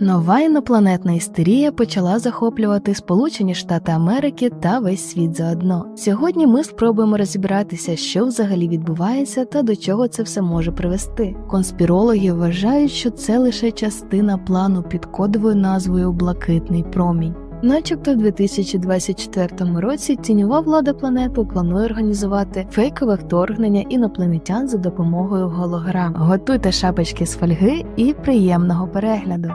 Нова інопланетна істерія почала захоплювати Сполучені Штати Америки та весь світ заодно. Сьогодні ми спробуємо розібратися, що взагалі відбувається та до чого це все може привести. Конспірологи вважають, що це лише частина плану під кодовою назвою Блакитний промінь. Начебто в 2024 році тіньова влада планети планує організувати фейкове вторгнення інопланетян за допомогою голограм. Готуйте шапочки з фольги і приємного перегляду.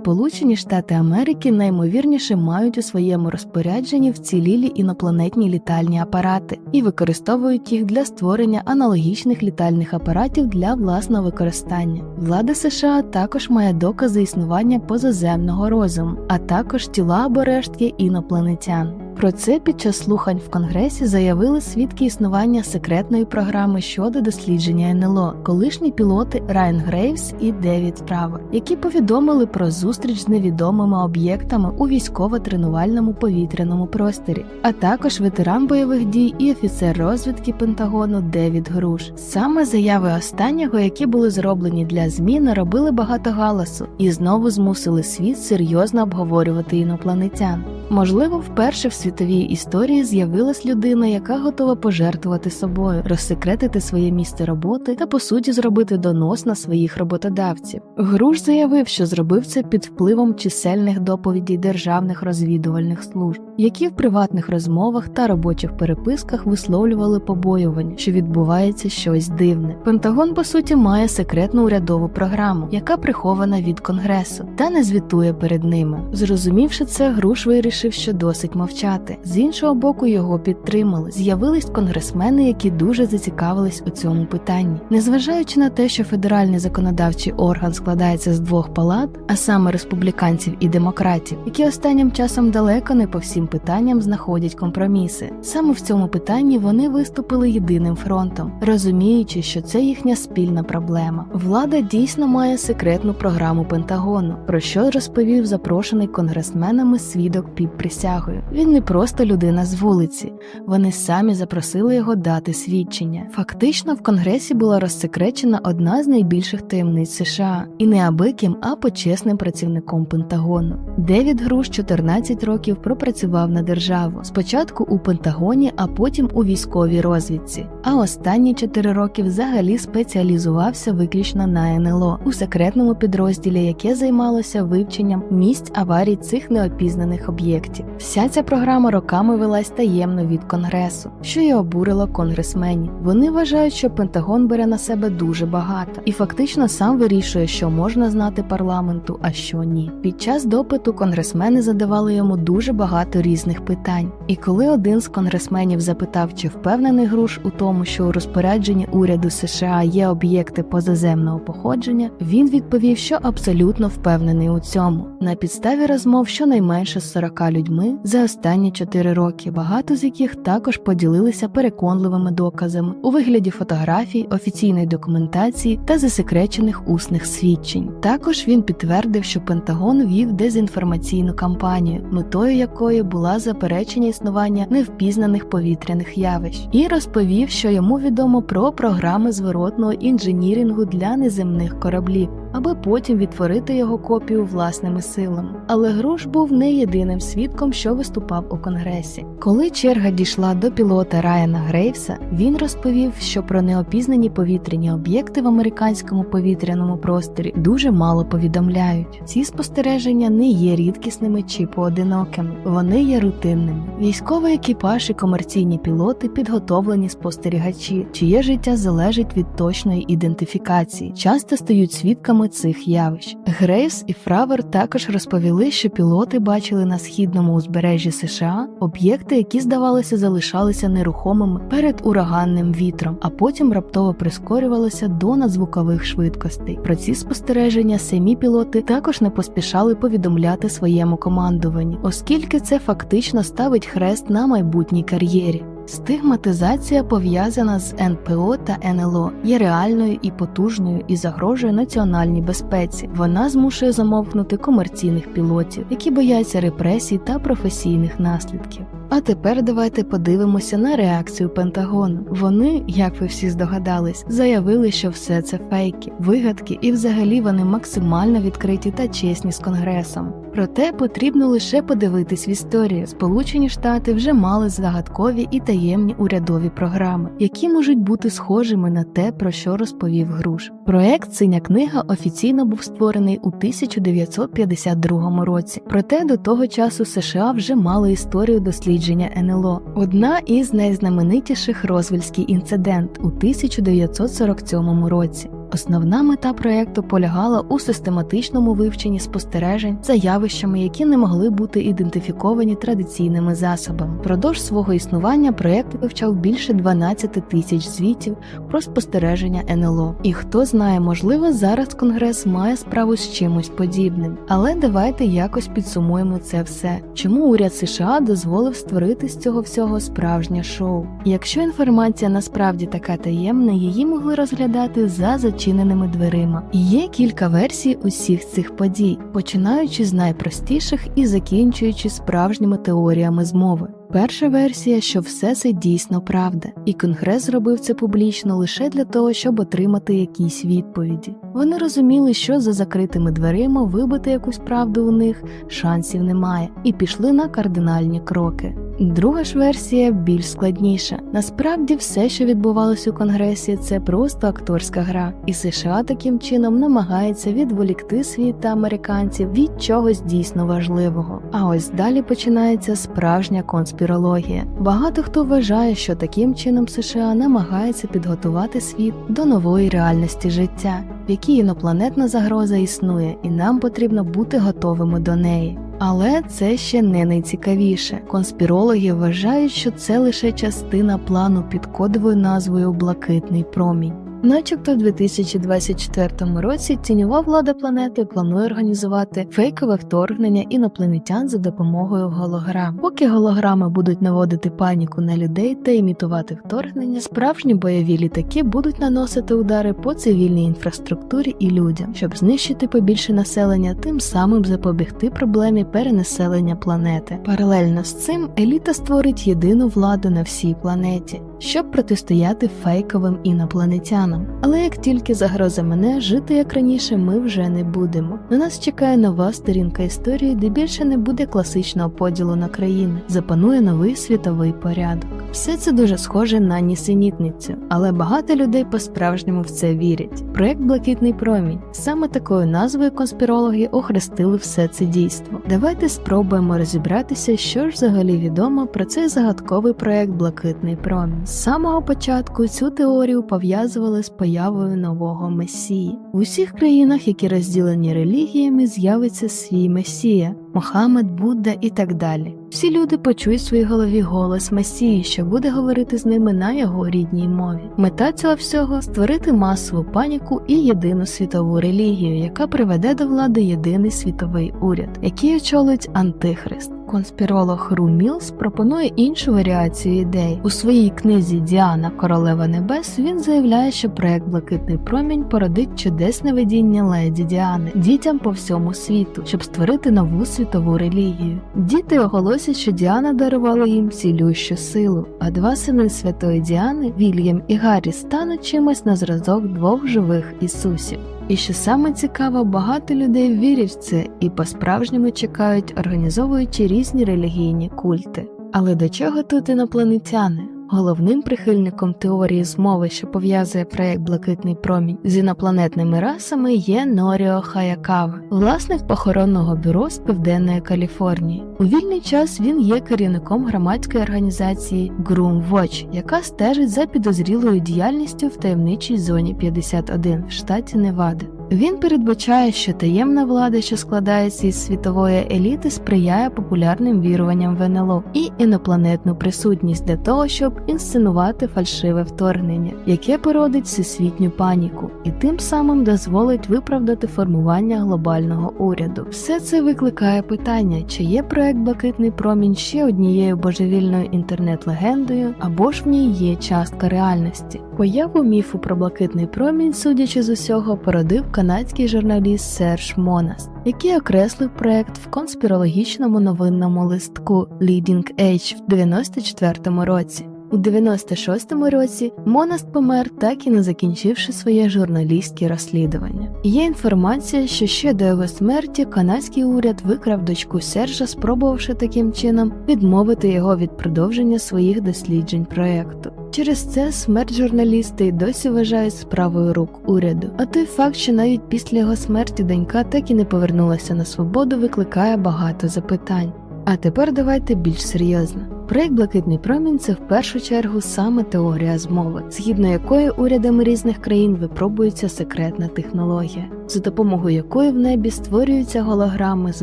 Сполучені Штати Америки наймовірніше мають у своєму розпорядженні вцілілі інопланетні літальні апарати і використовують їх для створення аналогічних літальних апаратів для власного використання. Влада США також має докази існування позаземного розуму, а також тіла або рештки інопланетян. Про це під час слухань в Конгресі заявили свідки існування секретної програми щодо дослідження НЛО, колишні пілоти Райан Грейвс і Девід Фравер, які повідомили про зустріч з невідомими об'єктами у військово-тренувальному повітряному просторі, а також ветеран бойових дій і офіцер розвідки Пентагону Девід Груш. Саме заяви останнього, які були зроблені для ЗМІ, наробили багато галасу і знову змусили світ серйозно обговорювати інопланетян. Можливо, вперше в світовій історії з'явилась людина, яка готова пожертвувати собою, розсекретити своє місце роботи та по суті зробити донос на своїх роботодавців. Груш заявив, що зробив це під впливом чисельних доповідей державних розвідувальних служб, які в приватних розмовах та робочих переписках висловлювали побоювання, що відбувається щось дивне. Пентагон, по суті, має секретну урядову програму, яка прихована від конгресу, та не звітує перед ними. Зрозумівши це, груш вирішив, що досить мовчати. З іншого боку, його підтримали. З'явились конгресмени, які дуже зацікавились у цьому питанні. Незважаючи на те, що федеральний законодавчий орган складається з двох палат, а саме республіканців і демократів, які останнім часом далеко не по всім питанням знаходять компроміси. Саме в цьому питанні вони виступили єдиним фронтом, розуміючи, що це їхня спільна проблема. Влада дійсно має секретну програму Пентагону, про що розповів запрошений конгресменами свідок під присягою. Він не просто людина з вулиці, вони самі запросили його дати свідчення. Фактично, в конгресі була розсекречена одна з найбільших таємниць США, і не абиким, а почесним працівником Пентагону. Девід Груш 14 років пропрацював на державу. Спочатку у Пентагоні, а потім у військовій розвідці. А останні 4 роки взагалі спеціалізувався виключно на НЛО у секретному підрозділі, яке займалося вивченням місць аварій цих неопізнаних об'єктів. Вся ця програма роками велась таємно від конгресу, що й обурило конгресменів. Вони вважають, що Пентагон бере на себе дуже багато і фактично сам вирішує, що можна знати парламенту, а що ні. Під час допиту конгресмени задавали йому дуже багато різних питань. І коли один з конгресменів запитав, чи впевнений груш у тому, що у розпорядженні уряду США є об'єкти позаземного походження, він відповів, що абсолютно впевнений у цьому. На підставі розмов щонайменше з 40 людьми за останні 4 роки, багато з яких також поділилися переконливими доказами у вигляді фотографій, офіційної документації та засекречених усних свідчень. Також він підтвердив, що Пентагон вів дезінформаційну кампанію, метою якої була заперечення існування невпізнаних повітряних явищ, і розповів, що йому відомо про програми зворотного інженірінгу для неземних кораблів. Аби потім відтворити його копію власними силами. Але Груш був не єдиним свідком, що виступав у конгресі. Коли черга дійшла до пілота Райана Грейвса, він розповів, що про неопізнані повітряні об'єкти в американському повітряному просторі дуже мало повідомляють. Ці спостереження не є рідкісними чи поодинокими, вони є рутинними. Військовий екіпаж і комерційні пілоти підготовлені спостерігачі, чиє життя залежить від точної ідентифікації, часто стають свідками цих явищ. Грейвс і Фравер також розповіли, що пілоти бачили на східному узбережжі США об'єкти, які здавалося залишалися нерухомими перед ураганним вітром, а потім раптово прискорювалися до надзвукових швидкостей. Про ці спостереження самі пілоти також не поспішали повідомляти своєму командуванню, оскільки це фактично ставить хрест на майбутній кар'єрі. Стигматизація пов'язана з НПО та НЛО, є реальною і потужною і загрожує національній безпеці. Вона змушує замовкнути комерційних пілотів, які бояться репресій та професійних наслідків. А тепер давайте подивимося на реакцію Пентагону. Вони, як ви всі здогадались, заявили, що все це фейки, вигадки, і взагалі вони максимально відкриті та чесні з конгресом. Проте потрібно лише подивитись в історію. Сполучені Штати вже мали загадкові і таємні урядові програми, які можуть бути схожими на те, про що розповів Груш. Проект Синя книга офіційно був створений у 1952 році. Проте до того часу США вже мали історію дослідження НЛО. Одна із найзнаменитіших Розвельський інцидент у 1947 році. Основна мета проєкту полягала у систематичному вивченні спостережень за явищами, які не могли бути ідентифіковані традиційними засобами. Продовж свого існування проєкт вивчав більше 12 тисяч звітів про спостереження НЛО. І хто знає, можливо, зараз Конгрес має справу з чимось подібним. Але давайте якось підсумуємо це все. Чому уряд США дозволив створити з цього всього справжнє шоу? Якщо інформація насправді така таємна, її могли розглядати за зачиненими дверима. Є кілька версій усіх цих подій, починаючи з найпростіших і закінчуючи справжніми теоріями змови. Перша версія, що все це дійсно правда, і Конгрес зробив це публічно лише для того, щоб отримати якісь відповіді. Вони розуміли, що за закритими дверима вибити якусь правду у них шансів немає, і пішли на кардинальні кроки. Друга ж версія більш складніша. Насправді, все, що відбувалося у Конгресі, це просто акторська гра, і США таким чином намагається відволікти світ та американців від чогось дійсно важливого. А ось далі починається справжня конспірологія. Багато хто вважає, що таким чином США намагається підготувати світ до нової реальності життя, в якій інопланетна загроза існує, і нам потрібно бути готовими до неї. Але це ще не найцікавіше. Конспірологи вважають, що це лише частина плану під кодовою назвою Блакитний промінь. Начебто в 2024 році тіньова влада планети планує організувати фейкове вторгнення інопланетян за допомогою голограм. Поки голограми будуть наводити паніку на людей та імітувати вторгнення, справжні бойові літаки будуть наносити удари по цивільній інфраструктурі і людям, щоб знищити побільше населення, тим самим запобігти проблемі перенаселення планети. Паралельно з цим еліта створить єдину владу на всій планеті, щоб протистояти фейковим інопланетянам. Але як тільки загроза мене, жити як раніше ми вже не будемо. На нас чекає нова сторінка історії, де більше не буде класичного поділу на країни, запанує новий світовий порядок. Все це дуже схоже на нісенітницю, але багато людей по-справжньому в це вірять. Проект Блакитний промінь саме такою назвою конспірологи охрестили все це дійство. Давайте спробуємо розібратися, що ж взагалі відомо про цей загадковий проект Блакитний промінь. З самого початку цю теорію пов'язували з появою нового месії. У усіх країнах, які розділені релігіями, з'явиться свій месія. Мохамед, Будда і так далі. Всі люди почують в своїй голові голос Месії, що буде говорити з ними на його рідній мові. Мета цього всього створити масову паніку і єдину світову релігію, яка приведе до влади єдиний світовий уряд, який очолить Антихрист. Конспіролог Ру Мілс пропонує іншу варіацію ідей. У своїй книзі Діана Королева Небес він заявляє, що проект Блакитний промінь породить чудесне видіння леді Діани дітям по всьому світу, щоб створити нову світову релігію. Діти оголосять, що Діана дарувала їм цілющу силу, а два сини святої Діани, Вільям і Гаррі, стануть чимось на зразок двох живих Ісусів. І що саме цікаво, багато людей вірять в це і по-справжньому чекають, організовуючи різні релігійні культи. Але до чого тут інопланетяни? Головним прихильником теорії змови, що пов'язує проект Блакитний промінь з інопланетними расами, є Норіо Хаякава, власник похоронного бюро з південної Каліфорнії. У вільний час він є керівником громадської організації Groom Watch, яка стежить за підозрілою діяльністю в таємничій зоні 51 в штаті Невада. Він передбачає, що таємна влада, що складається із світової еліти, сприяє популярним віруванням в НЛО і інопланетну присутність для того, щоб інсценувати фальшиве вторгнення, яке породить всесвітню паніку, і тим самим дозволить виправдати формування глобального уряду. Все це викликає питання, чи є проект Блакитний промінь ще однією божевільною інтернет-легендою, або ж в ній є частка реальності. Появу міфу про блакитний промінь, судячи з усього, породив канадський журналіст Серж Монас, який окреслив проект в конспірологічному новинному листку Leading Age в 94-му році. У 96-му році Монаст помер, так і не закінчивши своє журналістське розслідування. Є інформація, що ще до його смерті канадський уряд викрав дочку Сержа, спробувавши таким чином відмовити його від продовження своїх досліджень проекту. Через це смерть журналіста й досі вважають справою рук уряду. А той факт, що навіть після його смерті донька так і не повернулася на свободу, викликає багато запитань. А тепер давайте більш серйозно. Проект Блакитний промінь це в першу чергу саме теорія змови, згідно якої урядами різних країн випробується секретна технологія, за допомогою якої в небі створюються голограми, з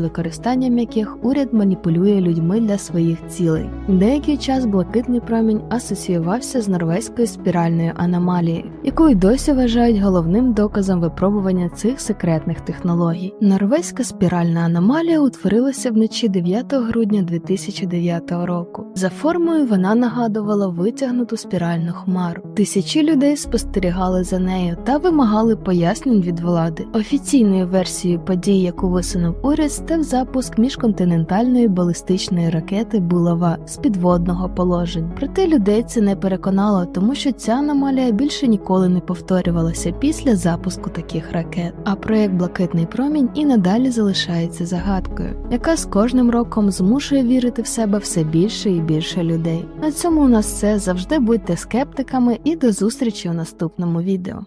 використанням яких уряд маніпулює людьми для своїх цілей. Деякий час блакитний промінь асоціювався з норвезькою спіральною аномалією, яку й досі вважають головним доказом випробування цих секретних технологій. Норвезька спіральна аномалія утворилася вночі 9 грудня 2009 року. За формою вона нагадувала витягнуту спіральну хмару. Тисячі людей спостерігали за нею та вимагали пояснень від влади. Офіційною версією подій, яку висунув уряд, став запуск міжконтинентальної балістичної ракети Булава з підводного положення. Проте людей це не переконало, тому що ця аномалія більше ніколи не повторювалася після запуску таких ракет. А проект Блакитний промінь і надалі залишається загадкою, яка з кожним роком змушує вірити в себе все більше і більше людей. На цьому у нас все завжди будьте скептиками і до зустрічі у наступному відео.